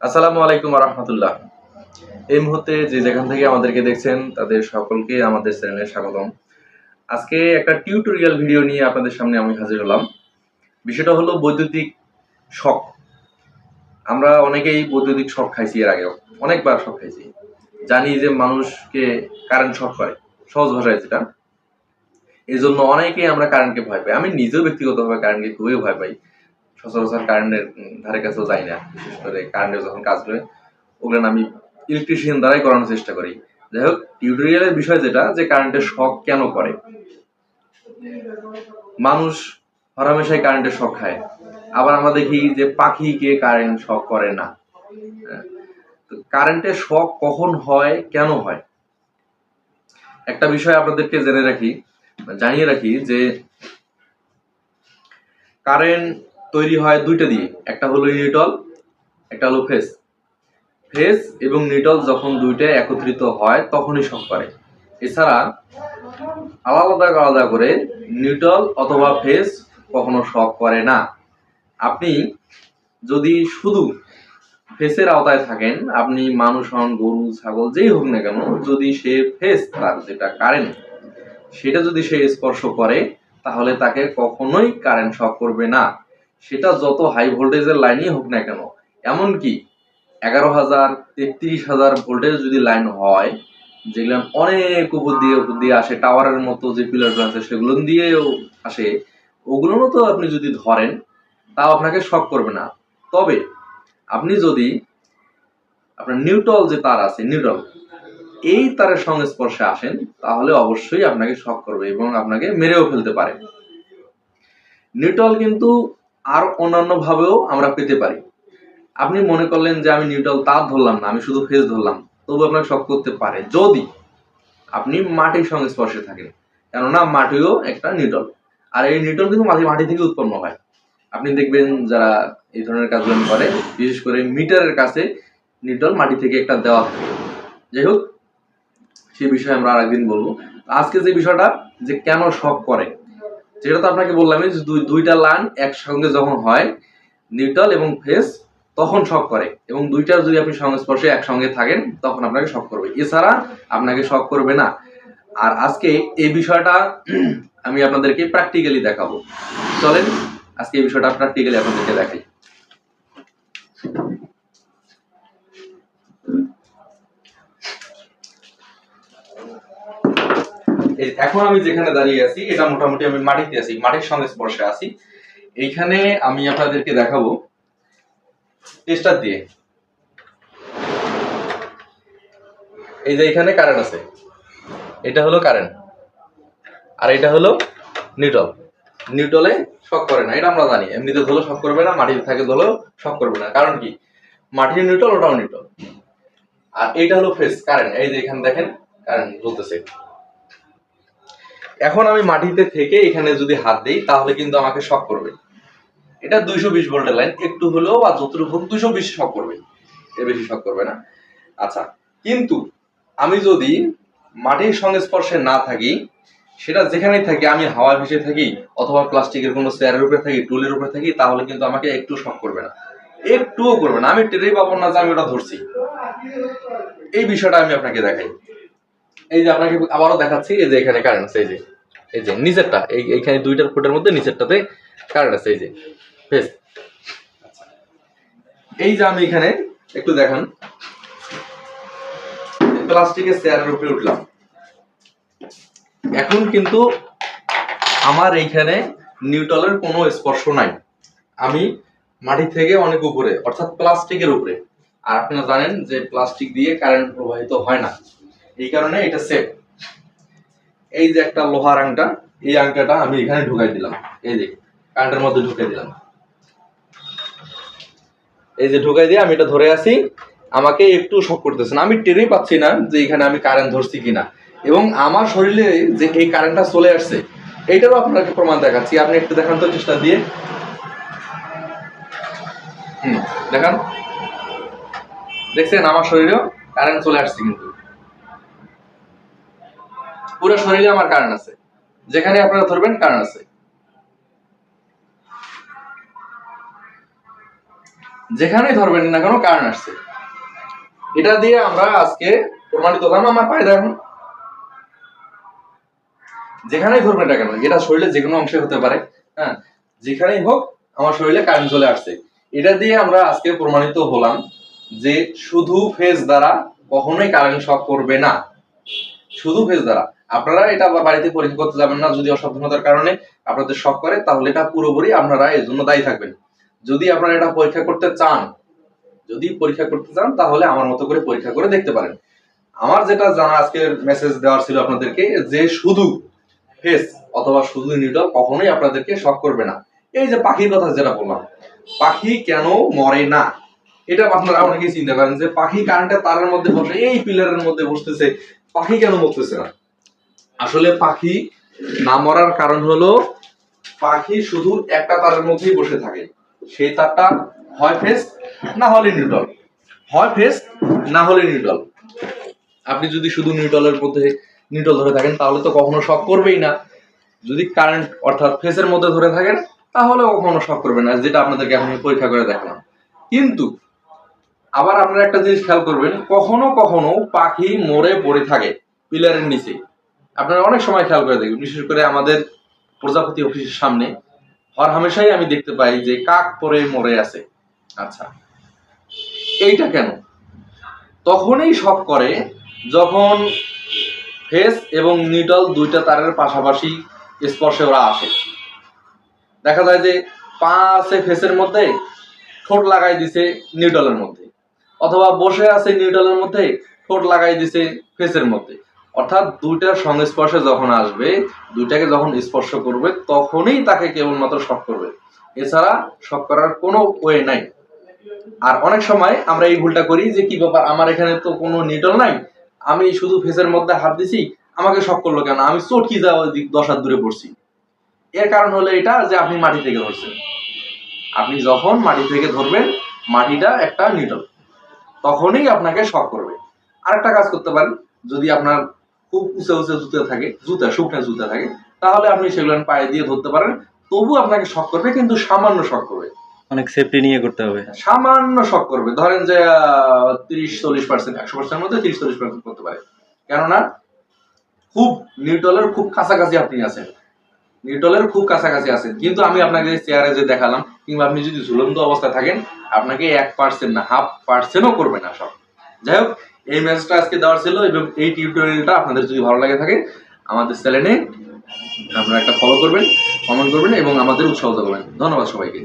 আসসালামু আলাইকুম রহমতুল্লাহ। এই মুহূর্তে যে যেখান থেকে আমাদেরকে দেখছেন, তাদের সকলকে আমাদের চ্যানেলে স্বাগতম। আজকে একটা টিউটোরিয়াল ভিডিও নিয়ে আপনাদের সামনে আমি হাজির হলাম। বিষয়টা হলো বৈদ্যুতিক শখ আমরা অনেকেই বৈদ্যুতিক শখ খাইছি এর আগেও, অনেকবার শখ খাইছি। জানি যে মানুষকে কারেন্ট শখ করে, সহজ ভাষায় যেটা। এই জন্য অনেকেই আমরা কারেন্টকে ভয় পাই। আমি নিজেও ব্যক্তিগতভাবে কারেন্টকে খুবই ভয় পাই। সচরাচর কারেন্টের ধারে কাছেও যাই না। বিশেষ করে কারেন্টের যখন কাজ করে ওগুলো আমি ইলেকট্রিশিয়ান দ্বারাই করানোর চেষ্টা করি। যাই হোক টিউটোরিয়ালের বিষয় যেটা যে কারেন্টের শক কেন করে? মানুষ হরহামেশাই কারেন্টের শক খায়। আবার আমরা দেখি যে পাখিকে কারেন্ট শক করে না। হ্যাঁ, কারেন্টের শখ কখন হয় কেন হয়? একটা বিষয় আপনাদেরকে জেনে রাখি জানিয়ে রাখি যে কারেন্ট তৈরি হয় দুইটা দিয়ে। একটা হলো নিউটল, একটা হলো ফেস ফেস এবং নিটল যখন দুইটা একত্রিত হয়, তখনই শক করে। এছাড়া আলাদা আলাদা করে নিউটল অথবা ফেস কখনো শক করে না। আপনি যদি শুধু ফেসের আওতায় থাকেন, আপনি মানুষ হন, গরু, ছাগল, যেই হোক না কেন, যদি সে ফেস তার যেটা কারেন্ট সেটা যদি সে স্পর্শ করে, তাহলে তাকে কখনোই কারেন্ট শক করবে না। সেটা যত হাই ভোল্টেজের লাইনই হোক না কেন, এমনকি এগারো হাজার, তেত্রিশ হাজার ভোল্টেজ যদি লাইন হয়, যেগুলো অনেক উপর দিয়ে উপর দিয়ে আসে টাওয়ারের মতো যে পিলারগুলো আছে, সেগুলো দিয়েও আসে ওগুলোও তো আপনি যদি ধরেন, তাও আপনাকে শক করবে না। তবে আপনি যদি আপনার নিউট্রল যে তার আছে নিউট্রল এই তারের সংস্পর্শে আসেন, তাহলে অবশ্যই আপনাকে শক করবে এবং আপনাকে মেরেও ফেলতে পারে। নিউট্রল কিন্তু আর অন্যান্য ভাবেও আমরা পেতে পারি। আপনি মনে করলেন যে আমি নিউট্রাল তার ধরলাম না, আমি শুধু ফেস ধরলাম। তবু আপনাকে শক করতে পারে। যদি আপনি মাটির সঙ্গে স্পর্শে থাকেন, কেননা মাটিও একটা নিউট্রাল আর এই নিউট্রাল কিন্তু মাটি মাটি থেকে উৎপন্ন হয়। আপনি দেখবেন যারা এই ধরনের কাজগুলো করে, বিশেষ করে মিটারের কাছে নিউট্রাল মাটি থেকে একটা দেওয়া থাকে। যাই হোক সেই বিষয়ে আমরা আরেকদিন বলব। আজকে যে বিষয়টা, যে কেন শখ করে যেটা তো আপনাকে বললাম যে দুই- দুইটা লাইন একসঙ্গে যখন হয়, নিউট্রাল এবং ফেস তখন শক করে। এবং দুইটা যদি আপনি সংস্পর্শে একসঙ্গে থাকেন, তখন আপনাকে শক করবে। এছাড়া আপনাকে শক করবে না। আর আজকে এই বিষয়টা আমি আপনাদেরকে প্র্যাকটিক্যালি দেখাবো। চলেন, আজকে এই বিষয়টা প্র্যাকটিক্যালি আপনাদেরকে দেখাই। এখন আমি যেখানে দাঁড়িয়ে আছি, এটা মোটামুটি আমি মাটিতে আছি, মাটির সঙ্গে স্পর্শে আছি। এইখানে আমি আপনাদেরকে দেখাবো টেস্টার দিয়ে। এই যে এখানে কারেন্ট আছে। এটা হলো কারেন্ট আর এটা হলো নিউট্রল নিউট্রলে শক করে না, এটা আমরা জানি। এমনিতে ধরলেও শক করবে না, মাটিতে থাকে ধরলেও শক করবে না। কারণ কি? মাটির নিউটল ওটাও নিউটল আর এইটা হলো ফেস কারেন্ট এই যে এখানে দেখেন কারেন্ট জ্বলতেছে। এখন আমি মাটিতে থেকে এখানে যদি হাত দেই, তাহলে কিন্তু আমাকে শক করবে। এটা দুইশো বিশ ভোল্টের লাইন, একটু হলেও বা যতটুকু হোক দুইশো বিশ শক করবে। এর বেশি শক করবে না। আচ্ছা কিন্তু আমি যদি মাটির সংস্পর্শে না থাকি, সেটা যেখানেই থাকি, আমি হাওয়া ভেসে থাকি, অথবা প্লাস্টিকের কোনো চেয়ারের উপরে থাকি, টুলের উপরে থাকি, তাহলে কিন্তু আমাকে একটু শক করবে না। একটুও করবে না। আমি টেরেই পাবো না যে আমি ওটা ধরছি। এই বিষয়টা আমি আপনাকে দেখাই। এই যে আপনাকে আবারও দেখাচ্ছি, এই যে এখানে কারেন্ট আছে, এই যে এই যে নিচেরটা, এই, এইখানে দুইটার ফুটের মধ্যে নিচেরটাতে কারেন্ট আছে, এই যে, বেশ। এই যে আমি এখানে একটু দেখান। প্লাস্টিকের চেয়ারের উপরে উঠলাম। এখন কিন্তু আমার এইখানে নিউটলের কোনো স্পর্শ নাই। আমি মাটি থেকে অনেক উপরে, অর্থাৎ প্লাস্টিকের উপরে। আর আপনারা জানেন যে প্লাস্টিক দিয়ে কারেন্ট প্রবাহিত হয় না। এই কারণে এটা সেফ এই যে একটা লোহার আংটা, এই আংটাটা আমি এখানে ঢুকাই দিলাম। এই যে কারেন্টের মধ্যে ঢুকাই দিলাম। এই যে ঢুকাই দিয়ে আমি এটা ধরে আছি। আমাকে একটু করতেছে না। আমি পাচ্ছি না যে এখানে আমি কারেন্ট ধরছি কিনা। এবং আমার শরীরে যে এই কারেন্টটা চলে আসছে এইটারও আপনাকে প্রমাণ দেখাচ্ছি। আপনি একটু দেখান তো চেষ্টা দিয়ে। হুম, দেখান। দেখছেন আমার শরীরেও কারেন্ট চলে আসছে কিন্তু। পুরো শরীরে আমার কারেন্ট আছে। যেখানে আপনারা ধরবেন কারেন্ট আছে। যেখানেই ধরবেন না কেন কারণ আসছে। এটা দিয়ে আমরা আজকে প্রমাণিত হলাম, আমার পায়ে দেখুন। যেখানেই ধরবেন না কেন, এটা শরীরে যে কোনো অংশে হতে পারে হ্যাঁ? যেখানেই হোক, আমার শরীরে কারেন্ট চলে আসছে। এটা দিয়ে আমরা আজকে প্রমাণিত হলাম যে শুধু ফেজ দ্বারা কখনোই কারেন্ট শক করবে না। শুধু ফেজ দ্বারা। আপনারা এটা আবার বাড়িতে পরীক্ষা করতে যাবেন না যদি অসাবধানতার কারণে আপনাদের শক করে, তাহলে এটা পুরোপুরি আপনারা এর জন্য দায়ী থাকবেন। যদি আপনারা এটা পরীক্ষা করতে চান, যদি পরীক্ষা করতে চান, তাহলে আমার মতো করে পরীক্ষা করে দেখতে পারেন। আমার যেটা জানা আজকের মেসেজ দেওয়ার ছিল আপনাদেরকে যে শুধু ফেস অথবা শুধু নিউটল কখনোই আপনাদেরকে শক করবে না। এই যে পাখির কথা যেটা বললাম, পাখি কেন মরে না? এটা আপনারা অনেকেই চিন্তা করেন যে পাখি কারেন্টের তারের মধ্যে বসে, এই পিলারের মধ্যে বসতেছে, পাখি কেন মরতেছে না? আসলে পাখি না মরার কারণ হলো পাখি শুধু একটা তারের মধ্যেই বসে থাকে। সেই তারটা হয় ফেস না হলে নিউটল হয় ফেস না হলে নিউটল আপনি যদি শুধু নিউটলের মধ্যে নিউটল ধরে থাকেন, তাহলে তো কখনো শক করবেই না। যদি কারেন্ট অর্থাৎ ফেসের মধ্যে ধরে থাকেন, তাহলে কখনো শক করবে না, যেটা আপনাদেরকে এখন পরীক্ষা করে দেখালাম। কিন্তু আবার আপনারা একটা জিনিস খেয়াল করবেন, কখনো কখনো পাখি মরে পড়ে থাকে, পিলারের নিচে। আপনারা অনেক সময় খেয়াল করে দেখবেন, বিশেষ করে আমাদের প্রজাপতি অফিসের সামনে, হর হামেশাই আমি দেখতে পাই যে কাক পরে মরে আছে। আচ্ছা এইটা কেন? তখনই শক করে যখন ফেস এবং নিডল দুইটা তারের পাশাপাশি স্পর্শে ওরা আসে। দেখা যায় যে পা আছে ফেসের মধ্যে, ঠোঁট লাগাই দিছে নিউডলের মধ্যে। অথবা বসে আছে নিউডলের মধ্যে, ঠোঁট লাগাই দিছে ফেসের মধ্যে। অর্থাৎ দুইটার সংস্পর্শে যখন আসবে, দুইটাকে যখন স্পর্শ করবে, তখনই তাকে কেবলমাত্র শখ করবে। এছাড়া শখ করার কোনো ওয়ে নাই। আর অনেক সময় আমরা এই ভুলটা করি যে, কি ব্যাপার, আমার এখানে তো কোনো নিটল নাই? আমি শুধু ফেসের মধ্যে হাত দিছি, আমাকে শখ করল কেন? আমি চটকি যাওয়া দশ হাত দূরে পড়ছি? এর কারণ হলো এটা যে, আপনি মাটি থেকে ধরছেন। আপনি যখন মাটি থেকে ধরবেন, মাটিটা একটা নিটল তখনই আপনাকে শখ করবে। আরেকটা কাজ করতে পারেন। যদি আপনার খুব উঁচে উঁচে জুতে থাকে জুতা শুকনো জুতা থাকে তাহলে আপনি সেগুলো পায়ে দিয়ে ধরতে পারেন। তবু আপনাকে শক করবে কিন্তু সামান্য শক করবে। অনেক সেফটি নিয়ে করতে হবে। সামান্য শক করবে। ধরেন যে তিরিশ চল্লিশ পার্সেন্ট একশো পার্সেন্টের মধ্যে তিরিশ চল্লিশ পার্সেন্ট করতে পারে। কেননা খুব নিউটলের খুব কাছাকাছি আপনি আছেন। নিউটলের খুব কাছাকাছি আছেন। কিন্তু আমি আপনাকে চেয়ারে যে দেখালাম কিংবা আপনি যদি ঝুলন্ত অবস্থায় থাকেন আপনাকে এক পার্সেন্ট না হাফ পার্সেন্টও করবে না সব। যাই হোক এই ম্যাচটা আজকে দেওয়ার ছিল এবং এই টিউটোরিয়ালটা আপনাদের যদি ভালো লাগে থাকে, আমাদের চ্যানেলে আপনারা একটা ফলো করবেন কমেন্ট করবেন এবং আমাদের উৎসাহ করবেন। ধন্যবাদ সবাইকে।